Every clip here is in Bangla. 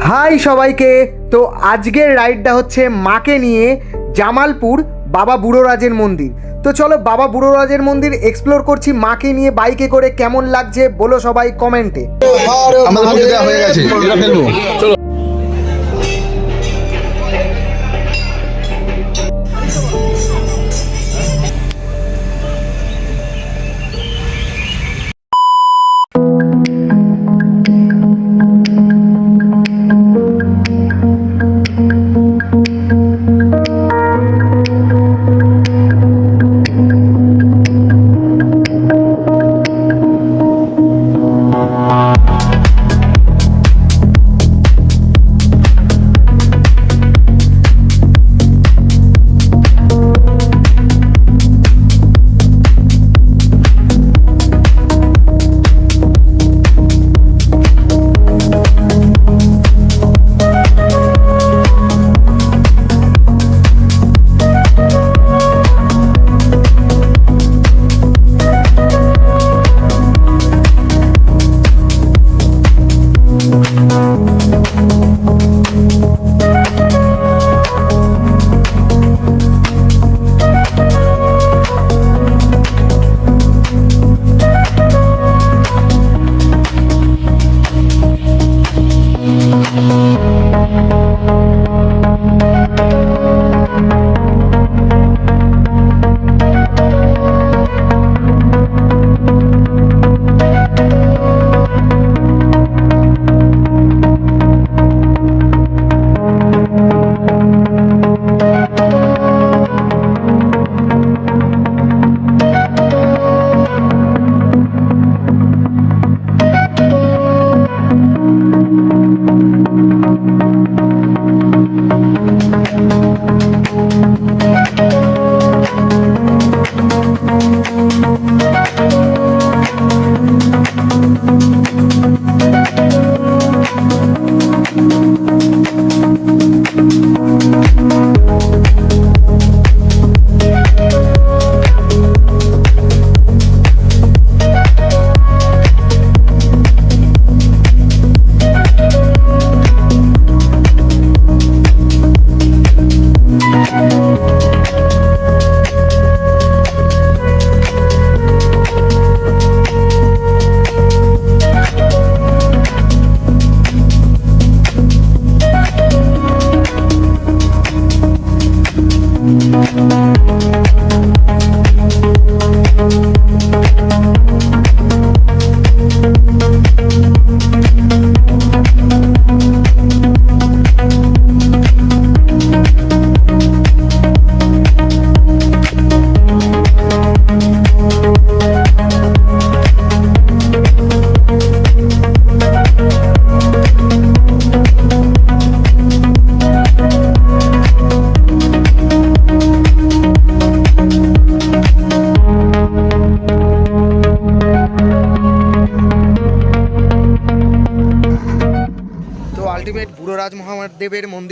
হাই সবাইকে। তো আজকের রাইডটা হচ্ছে মাকে নিয়ে জামালপুর বাবা বুড়োরাজের মন্দির। তো চলো বাবা বুড়োরাজের মন্দির এক্সপ্লোর করছি, মাকে নিয়ে বাইকে করে কেমন লাগছে বলো সবাই কমেন্টে আমাদের হয়ে গেছে। এটা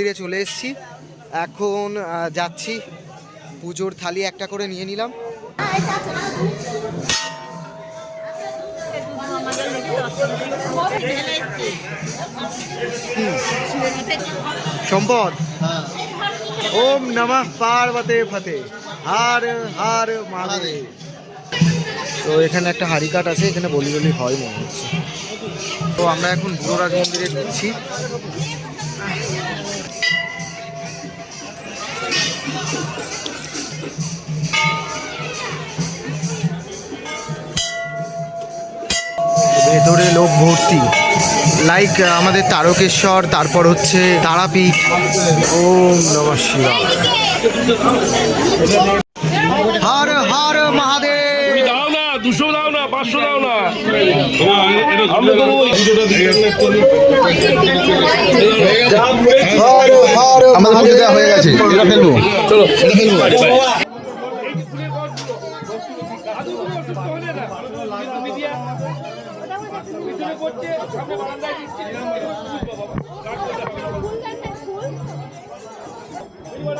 মন্দিরে চলে এসেছি। এখন যাচ্ছি। পুজোর থালি একটা করে নিয়ে নিলাম। সম্পদ। ওম নমঃ পার্বতে ফতে। হার হার মহাদেব। তো এখানে একটা হাড়ি কাঠ আছে, এখানে বলি বলি হয় মনে হচ্ছে। তো আমরা এখন বুড়োরাজ মন্দিরে ঢুকছি। ভেতরে লোক ভর্তি। লাইক আমাদের তারকেশ্বর তারপর হচ্ছে তারাপীঠ। ওম নম শিবায়। হর হর মহাদেব। দুশো দাও না পাঁচশো দাও না। আমরা তো ওই হর হর আমাদের দেওয়া হয়ে গেছে। এটা ফেলব। চলো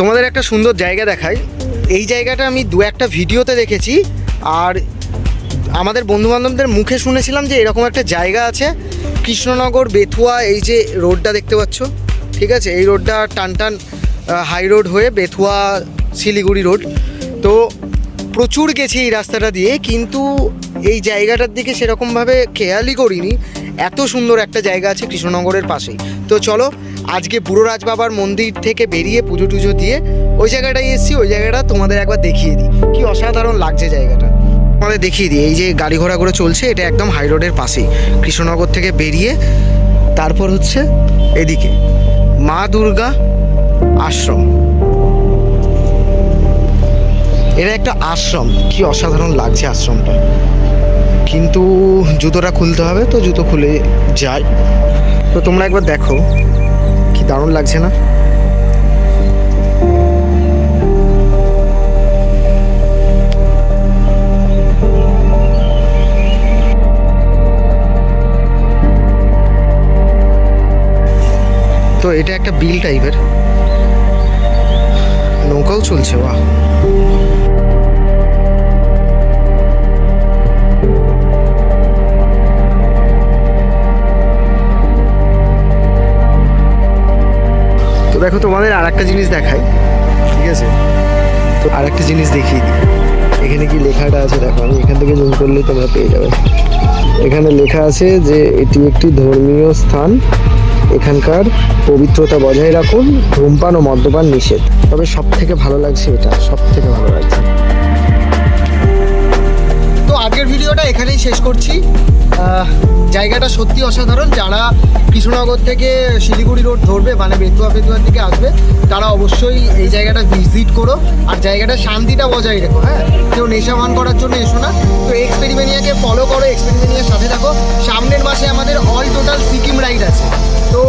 তোমাদের একটা সুন্দর জায়গা দেখাই। এই জায়গাটা আমি দু একটা ভিডিওতে দেখেছি, আর আমাদের বন্ধুবান্ধবদের মুখে শুনেছিলাম যে এরকম একটা জায়গা আছে, কৃষ্ণনগর, বেথুয়া, এই যে রোডটা দেখতে পাচ্ছ, ঠিক আছে? এই রোডটা টান টান হাই রোড হয়ে বেথুয়া, শিলিগুড়ি রোড তো প্রচুর গেছি এই রাস্তাটা দিয়ে, কিন্তু এই জায়গাটার দিকে সেরকমভাবে খেয়ালই করিনি। এত সুন্দর একটা জায়গা আছে কৃষ্ণনগরের পাশেই। তো চলো আজকে রাজ বাবার মন্দির থেকে বেরিয়ে পুজো টুজো দিয়ে ওই জায়গাটায় এসেছি, ওই জায়গাটা তোমাদের একবার দেখিয়ে দিই। কি অসাধারণ লাগছে জায়গাটা। তোমাদের দেখিয়ে দিই, এই যে গাড়ি ঘোড়া করে চলছে, এটা একদম হাই রোডের পাশেই। কৃষ্ণনগর থেকে বেরিয়ে তারপর হচ্ছে এদিকে, মা দুর্গা আশ্রম। এটা একটা আশ্রম, কি অসাধারণ লাগছে আশ্রমটা। কিন্তু জুতোটা খুলতে হবে, তো জুতো খুলে যায় তো তোমরা একবার দেখো। দারুণ লাগছে না? তো এটা একটা বিল টাইপের। নৌকাও চলছে বাহ। দেখো তোমাদের আর একটা জিনিস দেখাই, ঠিক আছে? তো আর একটা জিনিস দেখিয়ে দিই। এখানে কি লেখাটা আছে? দেখো, আমি এখান থেকে জুম করলেই তোমরা পেয়ে যাবে। এখানে লেখা আছে যে এটি একটি ধর্মীয় স্থান। এখানকার পবিত্রতা বজায় রাখুন, ধূমপান ও মদ্যপান নিষেধ। তবে সব থেকে ভালো লাগছে এটা সব থেকে ভালো লাগছে। আজকের ভিডিওটা এখানেই শেষ করছি। জায়গাটা সত্যি অসাধারণ। যারা কৃষ্ণনগর থেকে শিলিগুড়ি রোড ধরবে মানে বেতুয়া বেতুয়ার দিকে আসবে, তারা অবশ্যই এই জায়গাটা ভিজিট করো। আর জায়গাটা শান্তিটা বজায় রেখো হ্যাঁ? কেউ নেশা মান করার জন্য এসো না। তো এক্সপেরিমেনিয়াকে ফলো করো এক্সপেরিমেনিয়ার সাথে থাকো। সামনের মাসে আমাদের অল টোটাল সিকিম রাইড আছে। তো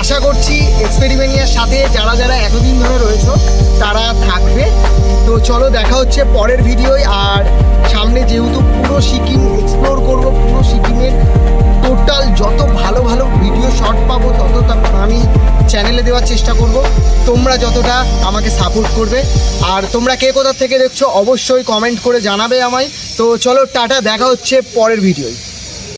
আশা করছি এক্সপেরিমেনিয়ার সাথে যারা যারা এতদিন ধরে রয়েছো, তারা থাকবে। তো চলো দেখা হচ্ছে পরের ভিডিওয়। আর সামনে যেহেতু পুরো সিকিম এক্সপ্লোর করব, পুরো সিকিমের টোটাল যত ভালো ভালো ভিডিও শর্ট পাবো তত আমি চ্যানেলে দেওয়ার চেষ্টা করব। তোমরা যতটা আমাকে সাপোর্ট করবে। আর তোমরা কে কোথা থেকে দেখছ, অবশ্যই কমেন্ট করে জানাবে আমায়। তো চলো টাটা, দেখা হচ্ছে পরের ভিডিওয়।